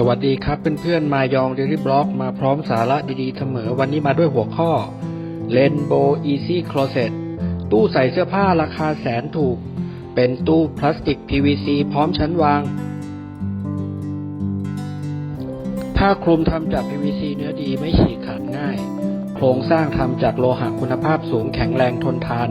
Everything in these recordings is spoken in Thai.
สวัสดีครับเพื่อนๆมายองเดลิบล็อกมาพร้อมสาระดีๆเสมอวันนี้มาด้วยหัวข้อ Rainbow Easy Closet ตู้ใส่เสื้อผ้าราคาแสนถูก เป็นตู้พลาสติก PVC พร้อมชั้นวาง ผ้าคลุมทำจาก PVC เนื้อดีไม่ฉีกขาดง่าย โครงสร้างทำจากโลหะคุณภาพสูงแข็งแรงทนทาน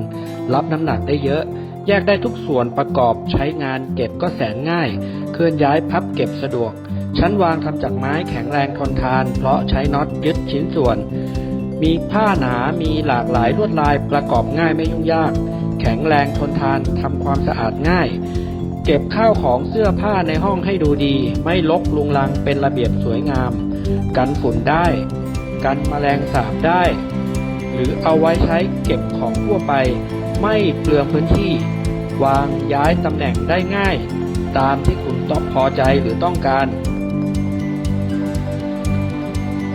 รับน้ำหนักได้เยอะ แยกได้ทุกส่วนประกอบใช้งานเก็บก็แสนง่าย เคลื่อนย้ายพับเก็บสะดวก ชั้นวางทำจากไม้แข็งแรงทนทาน เพราะใช้น็อตยึดชิ้นส่วน มีผ้าหนามีหลากหลายลวดลายประกอบง่ายไม่ยุ่งยาก แข็งแรงทนทานทำความสะอาดง่าย เก็บข้าวของเสื้อผ้าในห้องให้ดูดี ไม่ลกลุงลังเป็นระเบียบสวยงาม กันฝุ่นได้ กันแมลงสาบได้ หรือเอาไว้ใช้เก็บของทั่วไป ไม่เปลืองพื้นที่ วางย้ายตำแหน่งได้ง่าย ตามที่คุณต้องพอใจหรือต้องการ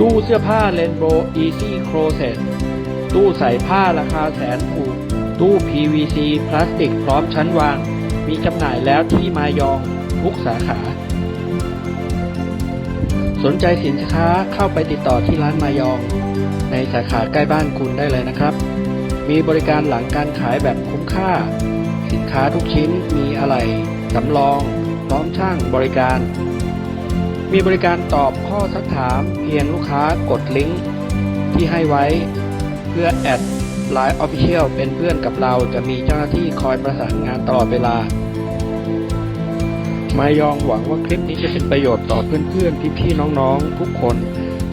ตู้เสื้อผ้า Rainbow Easy Closet ตู้ใส่ผ้าราคาแสนถูก ตู้ PVC พลาสติกพร้อมชั้นวาง มีจำหน่ายแล้วที่มายองทุกสาขา สนใจสินค้าเข้าไปติดต่อที่ร้านมายอง ในสาขาใกล้บ้านคุณได้เลยนะครับ มีบริการหลังการขายแบบคุ้มค่า สินค้าทุกชิ้นมีอะไรสำรอง พร้อมช่างบริการ มีบริการตอบข้อสักถามเพียงลูกค้ากดลิงก์ที่ให้ไว้ เพื่อแอดไลน์ออฟฟิเชียลเป็นเพื่อนกับเราจะมีเจ้าหน้าที่คอยประสานงานตลอดเวลามายองหวังว่าคลิปนี้จะเป็นประโยชน์ต่อเพื่อนๆ พี่ๆ น้องๆ ทุกคน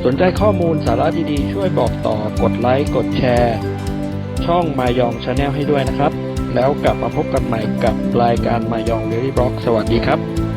สนใจข้อมูลสาระดีๆ ช่วยบอกต่อกดไลค์กดแชร์ ช่องมายองชาแนลให้ด้วยนะครับ แล้วกลับมาพบกันใหม่กับรายการมายองเดลี่บล็อกสวัสดีครับ